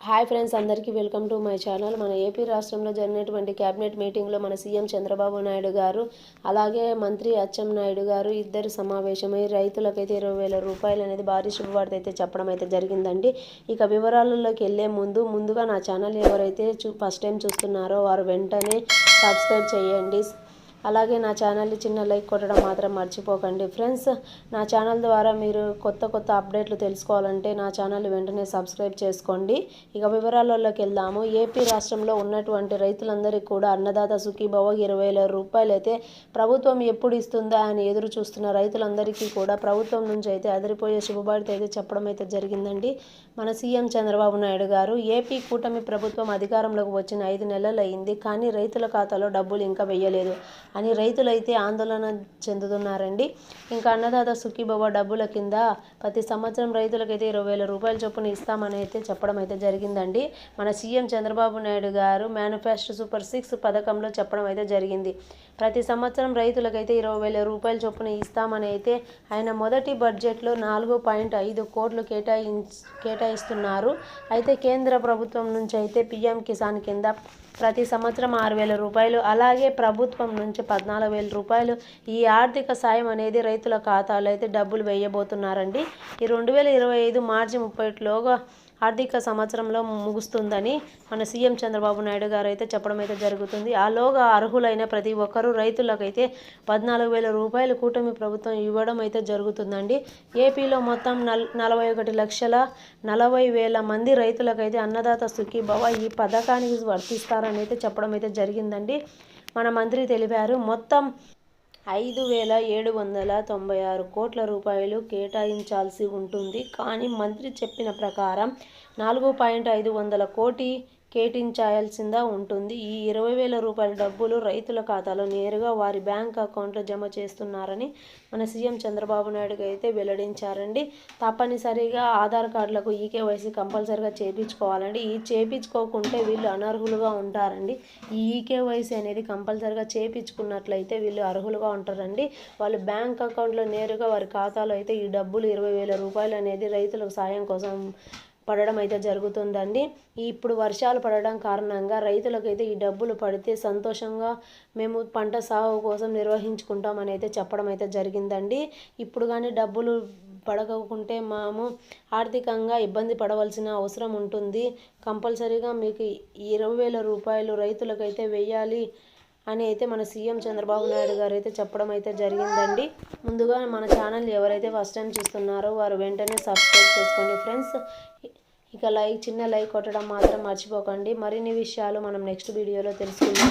Hi friends అందరికీ welcome to my channel. మన AP రాష్ట్రంలో జరిగినటువంటి క్యాబినెట్ మీటింగ్లో మన సీఎం చంద్రబాబు నాయుడు గారు అలాగే మంత్రి అచ్చెం నాయుడు గారు ఇద్దరు సమావేశమై రైతులకైతే ఇరవై వేల రూపాయలు అనేది భారీ శుభవార్త అయితే చెప్పడం అయితే జరిగిందండి. ఇక వివరాలలోకి వెళ్ళే ముందు ముందుగా నా ఛానల్ ఎవరైతే చూ ఫస్ట్ టైం చూస్తున్నారో వారు వెంటనే సబ్స్క్రైబ్ చేయండి. అలాగే నా ఛానల్ని చిన్న లైక్ కొట్టడం మాత్రం మర్చిపోకండి. ఫ్రెండ్స్ నా ఛానల్ ద్వారా మీరు కొత్త కొత్త అప్డేట్లు తెలుసుకోవాలంటే నా ఛానల్ వెంటనే సబ్స్క్రైబ్ చేసుకోండి. ఇక వివరాలలోకి వెళ్దాము. ఏపీ రాష్ట్రంలో ఉన్నటువంటి రైతులందరికీ కూడా అన్నదాత సుఖీభవ ఇరవై వేల రూపాయలు అయితే ప్రభుత్వం ఎప్పుడు ఇస్తుందా అని ఎదురు చూస్తున్న రైతులందరికీ కూడా ప్రభుత్వం నుంచి అయితే అదిరిపోయే శుభవార్త అయితే చెప్పడం అయితే జరిగిందండి. మన సీఎం చంద్రబాబు నాయుడు గారు ఏపీ కూటమి ప్రభుత్వం అధికారంలోకి వచ్చిన ఐదు నెలలు అయింది కానీ రైతుల ఖాతాలో డబ్బులు ఇంకా వెయ్యలేదు. అని రైతులైతే ఆందోళన చెందుతున్నారండి. ఇంకా అన్నదాత సుఖీబాబా డబ్బుల కింద ప్రతి సంవత్సరం రైతులకైతే ఇరవై వేల రూపాయల చొప్పున ఇస్తామని అయితే చెప్పడం అయితే జరిగిందండి. మన సీఎం చంద్రబాబు నాయుడు గారు మేనిఫెస్టో సూపర్ సిక్స్ పథకంలో చెప్పడం అయితే జరిగింది. ప్రతి సంవత్సరం రైతులకైతే ఇరవై వేల రూపాయల చొప్పున ఇస్తామని అయితే ఆయన మొదటి బడ్జెట్లో నాలుగు పాయింట్ ఐదు కోట్లు కేటాయి కేటాయిస్తున్నారు. అయితే కేంద్ర ప్రభుత్వం నుంచి అయితే పిఎం కిసాన్ కింద ప్రతి సంవత్సరం ఆరు వేల రూపాయలు. అలాగే ప్రభుత్వం నుంచి పద్నాలుగు వేల రూపాయలు. ఈ ఆర్థిక సాయం అనేది రైతుల ఖాతాలో అయితే డబ్బులు వేయబోతున్నారండి. ఈ రెండు వేల ఇరవై ఐదు మార్చి ముప్పైలోగా ఆర్థిక సంవత్సరంలో ముగుస్తుందని మన సీఎం చంద్రబాబు నాయుడు గారు అయితే చెప్పడం అయితే జరుగుతుంది. ఆలోగా అర్హులైన ప్రతి ఒక్కరూ రైతులకైతే పద్నాలుగు వేల రూపాయలు కూటమి ప్రభుత్వం ఇవ్వడం అయితే జరుగుతుందండి. ఏపీలో మొత్తం నల్ నలభై ఒకటి లక్షల నలభై వేల మంది రైతులకైతే అన్నదాత సుఖీభవ ఈ పథకానికి వర్తిస్తారని అయితే చెప్పడం అయితే జరిగిందండి. మన మంత్రి తెలిపారు మొత్తం ఐదు వేల ఏడు వందల తొంభై ఆరు కోట్ల రూపాయలు కేటాయించాల్సి ఉంటుంది. కానీ మంత్రి చెప్పిన ప్రకారం నాలుగు పాయింట్ ఐదు వందల కోటి కేటాయించాల్సిందా ఉంటుంది. ఈ ఇరవై వేల రూపాయల డబ్బులు రైతుల ఖాతాలో నేరుగా వారి బ్యాంక్ అకౌంట్లో జమ చేస్తున్నారని మన సీఎం చంద్రబాబు నాయుడుకి అయితే వెల్లడించారండి. తప్పనిసరిగా ఆధార్ కార్డులకు ఈకేవైసీ కంపల్సరిగా చేయించుకోవాలండి ఈ చేయించుకోకుంటే వీళ్ళు అనర్హులుగా ఉంటారండి. ఈ ఈకేవైసీ అనేది కంపల్సరిగా చేయించుకున్నట్లయితే వీళ్ళు అర్హులుగా ఉంటారండి. వాళ్ళు బ్యాంక్ అకౌంట్లో నేరుగా వారి ఖాతాలో అయితే ఈ డబ్బులు ఇరవై వేల రూపాయలు అనేది రైతులకు సాయం కోసం పడడం అయితే జరుగుతుందండి. ఇప్పుడు వర్షాలు పడడం కారణంగా రైతులకైతే ఈ డబ్బులు పడితే సంతోషంగా మేము పంట సాగు కోసం నిర్వహించుకుంటామని అయితే చెప్పడం అయితే జరిగిందండి. ఇప్పుడు కానీ డబ్బులు పడకుంటే మేము ఆర్థికంగా ఇబ్బంది పడవలసిన అవసరం ఉంటుంది. కంపల్సరీగా మీకు ఇరవై వేల రూపాయలు రైతులకైతే వెయ్యాలి అని అయితే మన సీఎం చంద్రబాబు నాయుడు గారు అయితే చెప్పడం అయితే జరిగిందండి. ముందుగా మన ఛానల్ ఎవరైతే ఫస్ట్ టైం చూస్తున్నారో వారు వెంటనే సబ్స్క్రైబ్ చేసుకోండి ఫ్రెండ్స్ ఇక లైక్ చిన్న లైక్ కొట్టడం మాత్రం మర్చిపోకండి. మరిన్ని విషయాలు మనం నెక్స్ట్ వీడియోలో తెలుసుకుందాం.